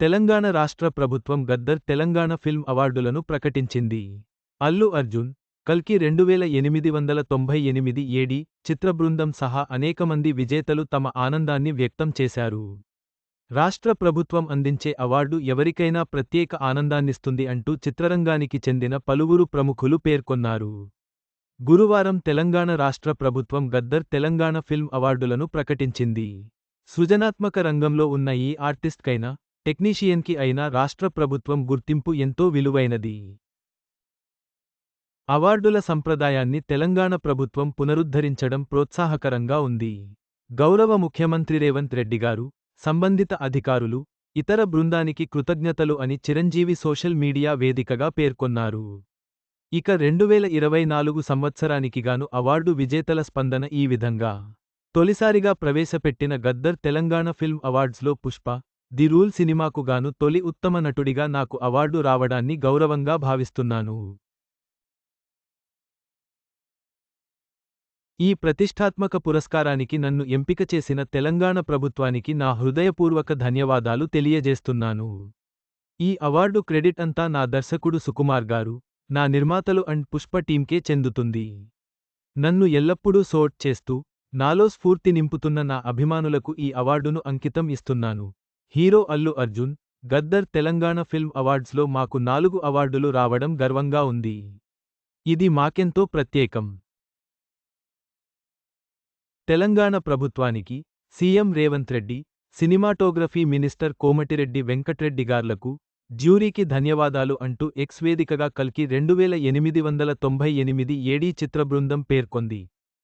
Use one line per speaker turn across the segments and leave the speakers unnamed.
తెలంగాణ రాష్ట్ర ప్రభుత్వం గద్దర్ తెలంగాణ ఫిల్మ్ అవార్డులను ప్రకటించింది. అల్లు అర్జున్ కల్కి రెండు వేల ఎనిమిది వందల తొంభై ఎనిమిది ఏడి చిత్రబృందం సహా అనేకమంది విజేతలు తమ ఆనందాన్ని వ్యక్తం చేశారు. రాష్ట్ర ప్రభుత్వం అందించే అవార్డు ఎవరికైనా ప్రత్యేక ఆనందాన్నిస్తుంది అంటూ చిత్రరంగానికి చెందిన పలువురు ప్రముఖులు పేర్కొన్నారు. గురువారం తెలంగాణ రాష్ట్ర ప్రభుత్వం గద్దర్ తెలంగాణ ఫిల్మ్ అవార్డులను ప్రకటించింది. సృజనాత్మక రంగంలో ఉన్న ఈ ఆర్టిస్ట్కైనా టెక్నీషియన్కి అయినా రాష్ట్ర ప్రభుత్వం గుర్తింపు ఎంతో విలువైనది. అవార్డుల సంప్రదాయాన్ని తెలంగాణ ప్రభుత్వం పునరుద్ధరించడం ప్రోత్సాహకరంగా ఉంది. గౌరవ ముఖ్యమంత్రి రేవంత్ రెడ్డిగారు సంబంధిత అధికారులు ఇతర బృందానికి కృతజ్ఞతలు అని చిరంజీవి సోషల్ మీడియా వేదికగా పేర్కొన్నారు. ఇక రెండువేల ఇరవై నాలుగు సంవత్సరానికిగాను అవార్డు విజేతల స్పందన ఈ విధంగా. తొలిసారిగా ప్రవేశపెట్టిన గద్దర్ తెలంగాణ ఫిల్మ్ అవార్డ్స్లో పుష్ప ది రూల్ సినిమాకు గాను తొలి ఉత్తమ నటుడిగా నాకు అవార్డు రావడాన్ని గౌరవంగా భావిస్తున్నాను. ఈ ప్రతిష్టాత్మక పురస్కారానికి నన్ను ఎంపిక చేసిన తెలంగాణ ప్రభుత్వానికి నా హృదయపూర్వక ధన్యవాదాలు తెలియజేస్తున్నాను. ఈ అవార్డు క్రెడిట్ అంతా నా దర్శకుడు సుకుమార్ గారు నా నిర్మాతలు అండ్ పుష్ప టీంకే చెందుతుంది. నన్ను ఎల్లప్పుడూ సోట్ చేస్తూ నాలో స్ఫూర్తి నింపుతున్న నా అభిమానులకు ఈ అవార్డును అంకితం ఇస్తున్నాను. హీరో అల్లు అర్జున్ గద్దర్ తెలంగాణ ఫిల్మ్ అవార్డ్స్లో మాకు నాలుగు అవార్డులు రావడం గర్వంగా ఉంది. ఇది మాకెంతో ప్రత్యేకం. తెలంగాణ ప్రభుత్వానికి CM Revanth Reddy cinematography minister Komatireddy Venkat Reddy గార్లకు జ్యూరీకి ధన్యవాదాలు అంటూ ఎక్స్ వేదికగా కల్కి రెండువేల ఎనిమిది వందల తొంభై ఎనిమిది ఏడీ చిత్రబృందం పేర్కొంది.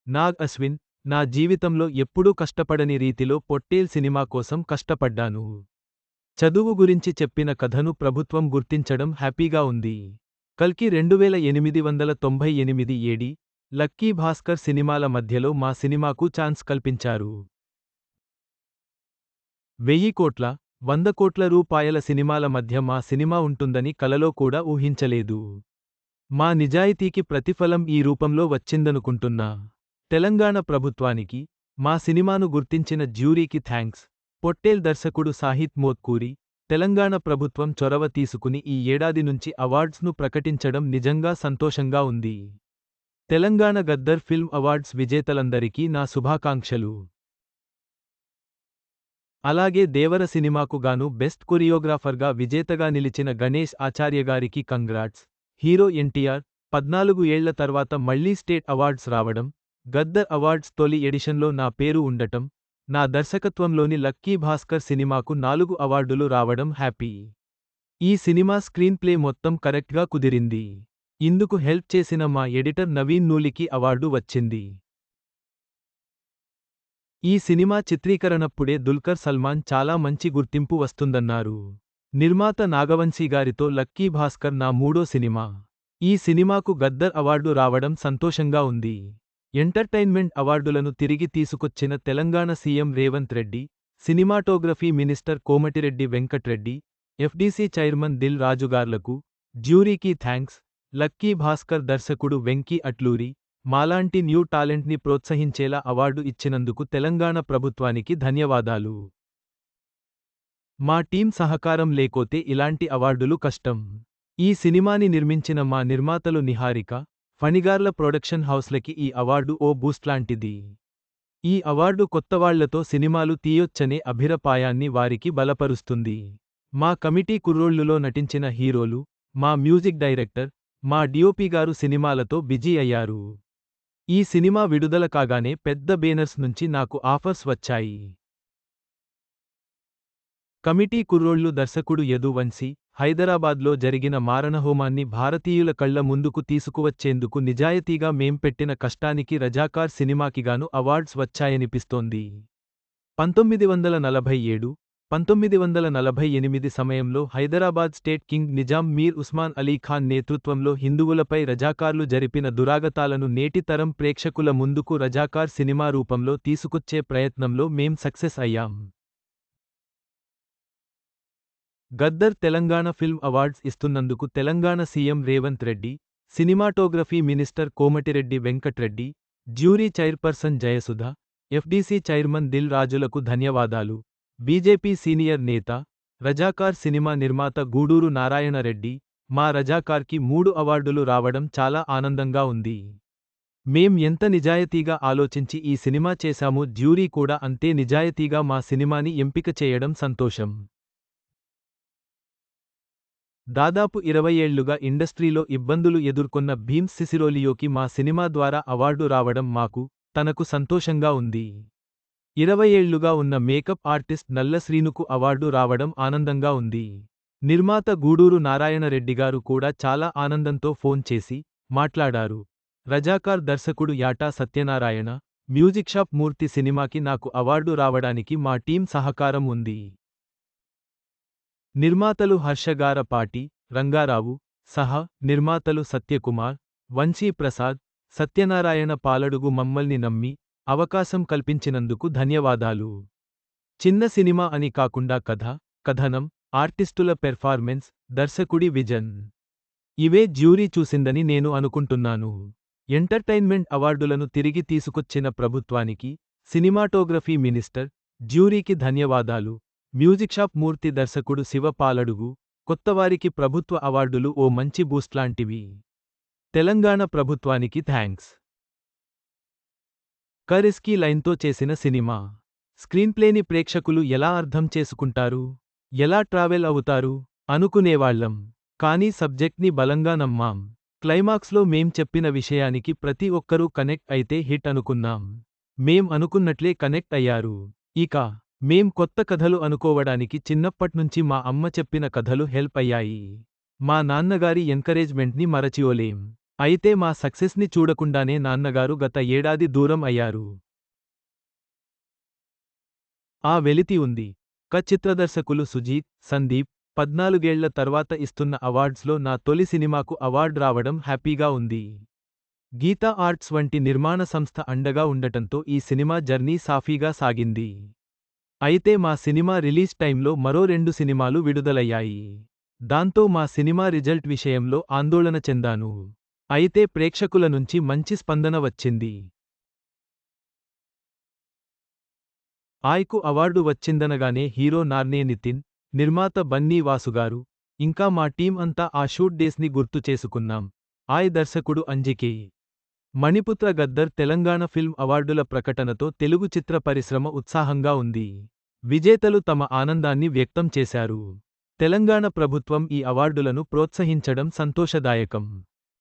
నాగ్ అశ్విన్ నా జీవితంలో ఎప్పుడూ కష్టపడని రీతిలో పొట్టేల్ సినిమా కోసం కష్టపడ్డాను. చదువు గురించి చెప్పిన కథను ప్రభుత్వం గుర్తించడం హ్యాపీగా ఉంది. కల్కి రెండువేల ఎనిమిది వందల తొంభై ఎనిమిది ఏడి లక్కీ భాస్కర్ సినిమాల మధ్యలో మా సినిమాకు ఛాన్స్ కల్పించారు. వెయ్యి కోట్ల వంద కోట్ల రూపాయల సినిమాల మధ్య మా సినిమా ఉంటుందని కలలో కూడా ఊహించలేదు. మా నిజాయితీకి ప్రతిఫలం ఈ రూపంలో వచ్చిందనుకుంటున్నా. తెలంగాణ ప్రభుత్వానికి మా సినిమాను గుర్తించిన జ్యూరీకి థ్యాంక్స్ పొట్టేల్ దర్శకుడు సాహిత్ మోత్కూరి తెలంగాణ ప్రభుత్వం చొరవ తీసుకుని ఈ ఏడాది నుంచి అవార్డ్స్ను ప్రకటించడం నిజంగా సంతోషంగా ఉంది. తెలంగాణ గద్దర్ ఫిల్మ్ అవార్డ్స్ విజేతలందరికీ నా శుభాకాంక్షలు. అలాగే దేవర సినిమాకు గాను బెస్ట్ కొరియోగ్రాఫర్గా విజేతగా నిలిచిన గణేష్ ఆచార్యగారికి కంగ్రాట్స్. హీరో ఎన్టీఆర్ పద్నాలుగు ఏళ్ళ తర్వాత మళ్ళీ స్టేట్ అవార్డ్స్ రావడం గద్దర్ అవార్డ్స్ తొలి ఎడిషన్లో నా పేరు ఉండటం నా దర్శకత్వంలోని లక్కీ భాస్కర్ సినిమాకు నాలుగు అవార్డులు రావడం హ్యాపీ. ఈ సినిమా స్క్రీన్ ప్లే మొత్తం కరెక్ట్గా కుదిరింది. ఇందుకు హెల్ప్ చేసిన మా ఎడిటర్ నవీన్ నూలికి అవార్డు వచ్చింది. ఈ సినిమా చిత్రీకరణప్పుడే దుల్కర్ సల్మాన్ చాలా మంచి గుర్తింపు వస్తుందన్నారు. నిర్మాత నాగవంశీ గారితో లక్కీ భాస్కర్ నా మూడో సినిమా. ఈ సినిమాకు గద్దర్ అవార్డు రావడం సంతోషంగా ఉంది. ఎంటర్టైన్మెంట్ అవార్డులను తిరిగి తీసుకొచ్చిన Telangana CM Revanth Reddy cinematography minister Komatireddy Venkat Reddy FDC chairman Dil రాజుగార్లకు జ్యూరీకి థ్యాంక్స్ లక్కీ భాస్కర్ దర్శకుడు వెంకీ అట్లూరి మాలాంటి న్యూ టాలెంట్ని ప్రోత్సహించేలా అవార్డు ఇచ్చినందుకు తెలంగాణ ప్రభుత్వానికి ధన్యవాదాలు. మా టీం సహకారం లేకోతే ఇలాంటి అవార్డులు కష్టం. ఈ సినిమాని నిర్మించిన మా నిర్మాతలు నిహారిక పనిగార్ల ప్రొడక్షన్ హౌస్లకి ఈ అవార్డు ఓ బూస్ట్లాంటిది ఈ అవార్డు కొత్తవాళ్ళతో సినిమాలు తీయొచ్చనే అభిరపాయాన్ని వారికి బలపరుస్తుంది. మా కమిటీ కుర్రోళ్ళులో నటించిన హీరోలు మా మ్యూజిక్ డైరెక్టర్ మా డిఓపి గారు సినిమాలతో బిజీ అయ్యారు. ఈ సినిమా విడుదల కాగానే పెద్ద బేనర్స్ నుంచి నాకు ఆఫర్స్ వచ్చాయి. కమిటీ కుర్రోళ్ళు దర్శకుడు యదువంశీ హైదరాబాద్లో జరిగిన మారణహోమాన్ని భారతీయుల కళ్ళ ముందుకు తీసుకువచ్చేందుకు నిజాయితీగా మేం పెట్టిన కష్టానికి రజాకార్ సినిమాకిగాను అవార్డ్స్ వచ్చాయనిపిస్తోంది. పంతొమ్మిది వందల నలభై ఏడు పంతొమ్మిది వందల నలభై ఎనిమిది సమయంలో హైదరాబాద్ స్టేట్ కింగ్ నిజాం మీర్ ఉస్మాన్ అలీ ఖాన్ నేతృత్వంలో హిందువులపై రజాకార్లు జరిపిన దురాగతాలను నేటితరం ప్రేక్షకుల ముందుకు రజాకార్ సినిమా రూపంలో తీసుకొచ్చే ప్రయత్నంలో మేం సక్సెస్ అయ్యాం. Gaddar Telangana film awards ఇస్తున్నందుకు Telangana CM Revanth Reddy cinematography minister Komatireddy Venkat Reddy jury chairperson Jayasudha FDC chairman Dil రాజులకు ధన్యవాదాలు. బీజేపీ సీనియర్ నేత రజాకార్ సినిమా నిర్మాత గూడూరు నారాయణ రెడ్డి మా రజాకార్కి మూడు అవార్డులు రావడం చాలా ఆనందంగా ఉంది. మేం ఎంత నిజాయితీగా ఆలోచించి ఈ సినిమా చేశామో జ్యూరీ కూడా అంతే నిజాయితీగా మా సినిమాని ఎంపిక చేయడం సంతోషం. దాదాపు ఇరవై ఏళ్ళుగా ఇండస్ట్రీలో ఇబ్బందులు ఎదుర్కొన్న భీమ్స్ సిసిరోలియోకి మా సినిమా ద్వారా అవార్డు రావడం మాకు తనకు సంతోషంగా ఉంది. ఇరవై ఏళ్ళుగా ఉన్న మేకప్ ఆర్టిస్ట్ నల్ల శ్రీనుకు అవార్డు రావడం ఆనందంగా ఉంది. నిర్మాత గూడూరు నారాయణ రెడ్డిగారు కూడా చాలా ఆనందంతో ఫోన్ చేసి మాట్లాడారు. రజాకార్ దర్శకుడు యాటా సత్యనారాయణ మ్యూజిక్ షాప్ మూర్తి సినిమాకి నాకు అవార్డు రావడానికి మా టీం సహకారం ఉంది. నిర్మాతలు హర్షగారపాటి రంగారావు సహ నిర్మాతలు సత్యకుమార్ వంశీ ప్రసాద్ సత్యనారాయణ పాలడుగు మమ్మల్ని నమ్మి అవకాశం కల్పించినందుకు ధన్యవాదాలు. చిన్న సినిమా అని కాకుండా కథ కథనం ఆర్టిస్టుల పెర్ఫార్మెన్స్ దర్శకుడి విజన్. ఇవే జ్యూరీ చూసిందని నేను అనుకుంటున్నాను. ఎంటర్టైన్మెంట్ అవార్డులను తిరిగి తీసుకొచ్చిన ప్రభుత్వానికి సినిమాటోగ్రఫీ మినిస్టర్ జ్యూరీకి ధన్యవాదాలు. మ్యూజిక్ షాప్ మూర్తి దర్శకుడు శివ పాలడుగు కొత్తవారికి ప్రభుత్వ అవార్డులు ఓ మంచి బూస్ట్లాంటివి తెలంగాణ ప్రభుత్వానికి థ్యాంక్స్. కరిస్కీ లైన్తో చేసిన సినిమా. స్క్రీన్ప్లేని ప్రేక్షకులు ఎలా అర్థం చేసుకుంటారు? ఎలా ట్రావెల్ అవుతారు? అనుకునేవాళ్ళం కానీ సబ్జెక్ట్ని బలంగా నమ్మాం. క్లైమాక్స్లో మేం చెప్పిన విషయానికి ప్రతి ఒక్కరూ కనెక్ట్ అయితే హిట్ అనుకున్నాం. మేం అనుకున్నట్లే కనెక్ట్ అయ్యారు. ఇక మేం కొత్త కథలు అనుకోవడానికి చిన్నప్పట్నుంచి మా అమ్మ చెప్పిన కథలు హెల్ప్ అయ్యాయి. మా నాన్నగారి ఎంకరేజ్మెంట్ని మరచియోలేం అయితే మా సక్సెస్ని చూడకుండానే నాన్నగారు గత ఏడాది దూరం అయ్యారు. ఆ వెలితి ఉంది. క చిత్రదర్శకులు సుజీత్ సందీప్ పద్నాలుగేళ్ళ తర్వాత ఇస్తున్న అవార్డ్స్లో నా తొలి సినిమాకు అవార్డ్ రావడం హ్యాపీగా ఉంది. గీతా ఆర్ట్స్ వంటి నిర్మాణ సంస్థ అండగా ఉండటంతో ఈ సినిమా జర్నీ సాఫీగా సాగింది. అయితే మా సినిమా రిలీజ్ టైంలో మరో రెండు సినిమాలు విడుదలయ్యాయి. దాంతో మా సినిమా రిజల్ట్ విషయంలో ఆందోళన చెందాను. అయితే ప్రేక్షకుల నుంచి మంచి స్పందన వచ్చింది. ఆయకు అవార్డు వచ్చిందనగానే హీరో నార్నే నితిన్ నిర్మాత బన్నీ వాసుగారు ఇంకా మా టీం అంతా ఆ షూట్ డేస్ని గుర్తు చేసుకున్నాం. ఆయ్ దర్శకుడు అంజికే. మణిపుత్ర గద్దర్ తెలంగాణ ఫిల్మ్ అవార్డుల ప్రకటనతో తెలుగు చిత్ర పరిశ్రమ ఉత్సాహంగా ఉంది. విజేతలు తమ ఆనందాన్ని వ్యక్తం చేశారు. తెలంగాణ ప్రభుత్వం ఈ అవార్డులను ప్రోత్సహించడం సంతోషదాయకం.